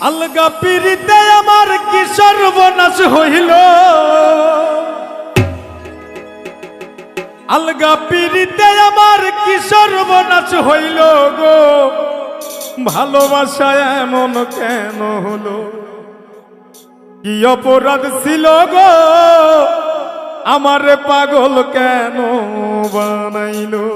আলগা পিড়িতে আমার কি সর্বনাশ হইল? আলগা পিড়িতে আমার কি সর্বনাশ হইল গো? ভালোবাসা এমন কেন হলো? কি অপরাধ ছিল গো? আমারে পাগল কেন বানাইলো?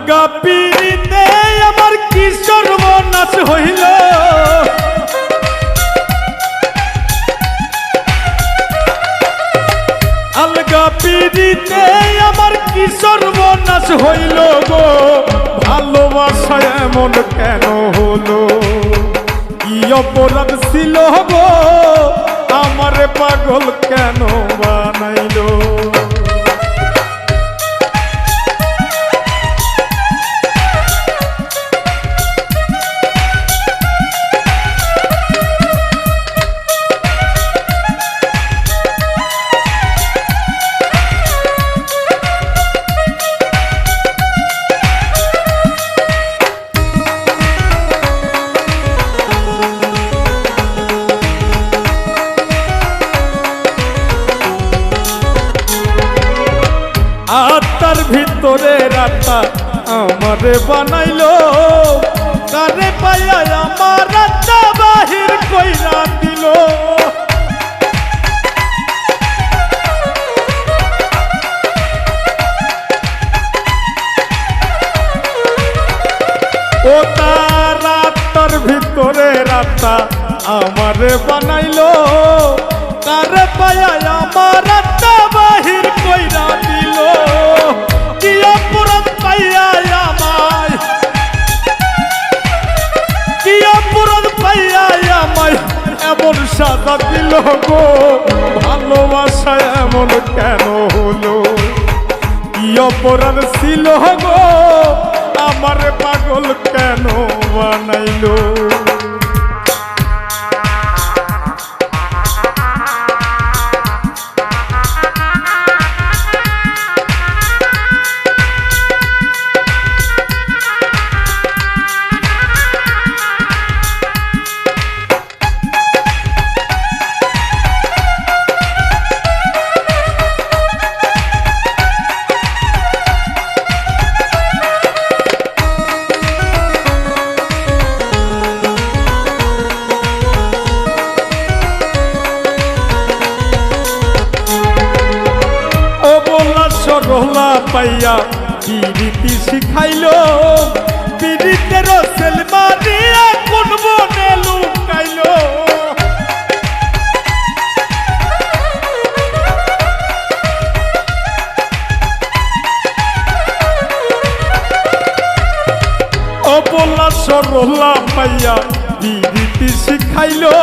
আলগা পিড়িতে আমার কি সর্বনাশ হইল? আলগা পিড়িতে আমার কি সর্বনাশ হইল গো? ভালোবাসা এমন কেন হলো? কি অপরাধ ছিল গো? আমারে পাগল কেন বানাইলো? আত্মার ভিতরে রাতা আমারে বানাইলো। কারে পাইয়া আমার আত্মা বাহির কইরা দিল। ও তার আত্মার ভিতরে রাতা আমারে বানাইলো। গো ভালোবাসা এমন কেন হলো? কি অপরাধ ছিল গো? আমার পাগল কেন বানাইলো? পাইয়া কি রীতি শিখাইলো? পিড়িতের সেল মারিয়া কোন বনে লুকাইলো? ও বললা সরলা পাইয়া রীতি শিখাইলো?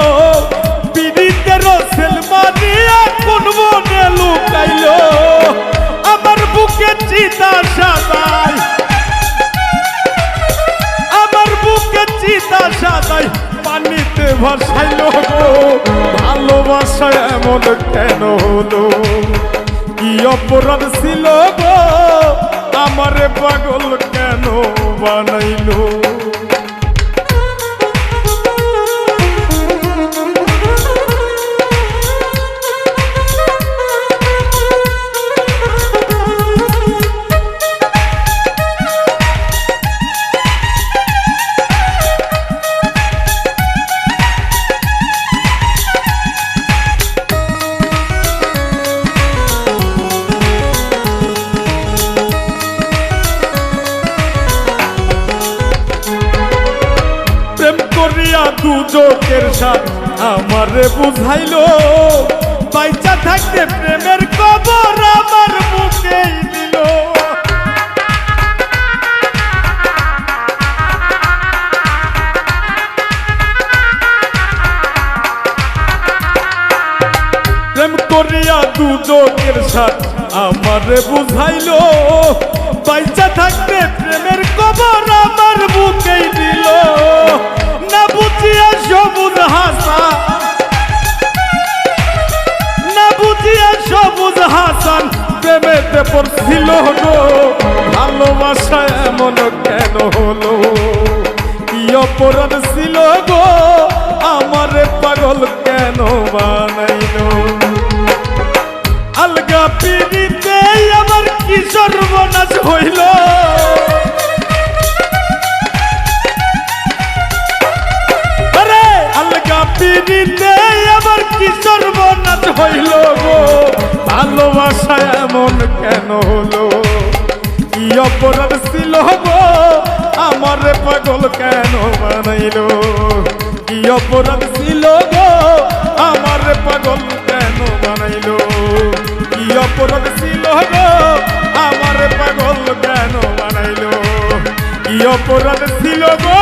ভাসাইল গো ভালোবাসা এমন কেন হলো? কি অপরাধ ছিল গো? আমারে পাগল কেন বানাইলো? দুজকের সাথ আমারে বুঝাইলো, বাইচা থাকতে প্রেমের কবর আমার বুকেই দিল। করিয়া দুদকের সাথ আমারে বুঝাইলো, বাইচা থাকতে প্রেমের কবর আমার বুকেই দিল। প্রেমেতে হলো ভালোবাসা এমন কেন হলো? কি অপরাধ ছিল গো? আমার পাগল কেন ভালোবাসা এমন কেন হলো? কি অপরাধ ছিল গো? আমার পাগল কেন বানাইলো? কি অপরাধ ছিল গো? আমার পাগল কেন বানাইলো? কি অপরাধ ছিল গো? আমার পাগল কেন বানাইলো? কি অপরাধ ছিল গো?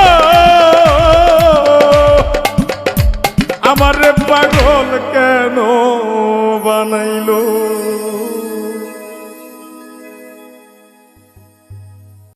আমার পাগল কেন বানাইলো?